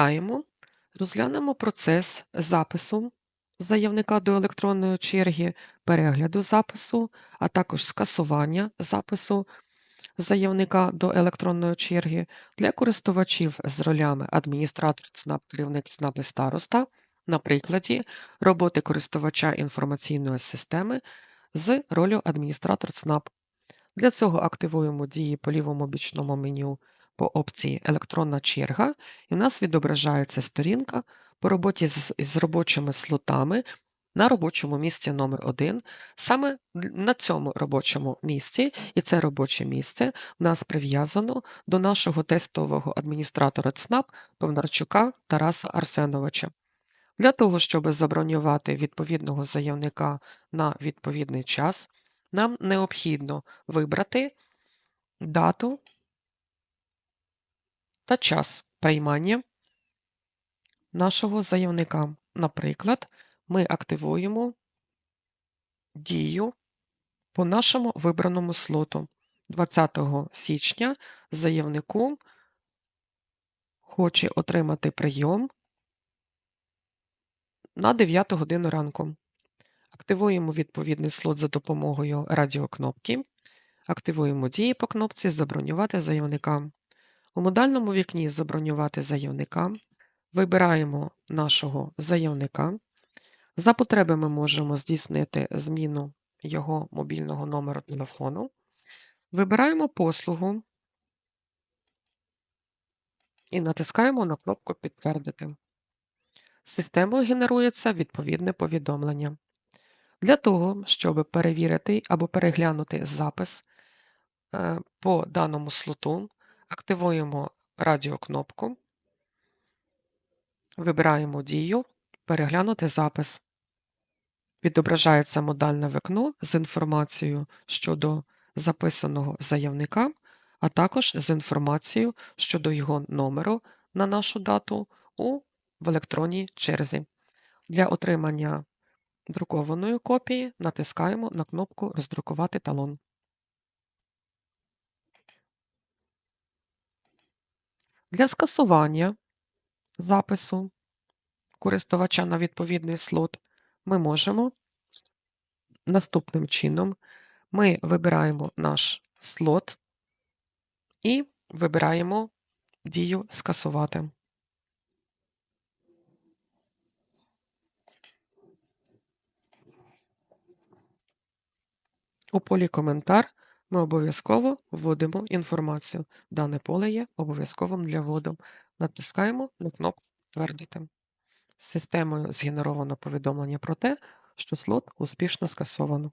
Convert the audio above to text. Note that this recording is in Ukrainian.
Вітаємо! Розглянемо процес запису заявника до електронної черги, перегляду запису, а також скасування запису заявника до електронної черги для користувачів з ролями адміністратор ЦНАП, керівник ЦНАП і староста на прикладі роботи користувача інформаційної системи з ролью адміністратор ЦНАП. Для цього активуємо дії по лівому бічному меню по опції Електронна черга, і в нас відображається сторінка по роботі з, з робочими слотами на робочому місці номер 1 Саме на цьому робочому місці, і це робоче місце в нас прив'язано до нашого тестового адміністратора ЦНАП Повнарчука Тараса Арсеновича. Для того, щоб забронювати відповідного заявника на відповідний час, нам необхідно вибрати дату та час приймання нашого заявника. Наприклад, ми активуємо дію по нашому вибраному слоту. 20 січня заявнику хоче отримати прийом на 9 годину ранку. Активуємо відповідний слот за допомогою радіокнопки. Активуємо дії по кнопці Забронювати заявника. У модальному вікні Забронювати заявника вибираємо нашого заявника. За потреби ми можемо здійснити зміну його мобільного номеру телефону. Вибираємо послугу і натискаємо на кнопку Підтвердити. Системою генерується відповідне повідомлення. Для того, щоб перевірити або переглянути запис е, по даному слоту, активуємо радіокнопку, вибираємо дію Переглянути запис. Відображається модальне вікно з інформацією щодо записаного заявника, а також з інформацією щодо його номеру на нашу дату у в електронній черзі. Для отримання друкованої копії натискаємо на кнопку Роздрукувати талон. Для скасування запису користувача на відповідний слот ми можемо наступним чином ми вибираємо наш слот і вибираємо дію скасувати. У полі коментар ми обов'язково вводимо інформацію. Дане поле є обов'язковим для вводу. Натискаємо на кнопку Підтвердити. Системою згенеровано повідомлення про те, що слот успішно скасовано.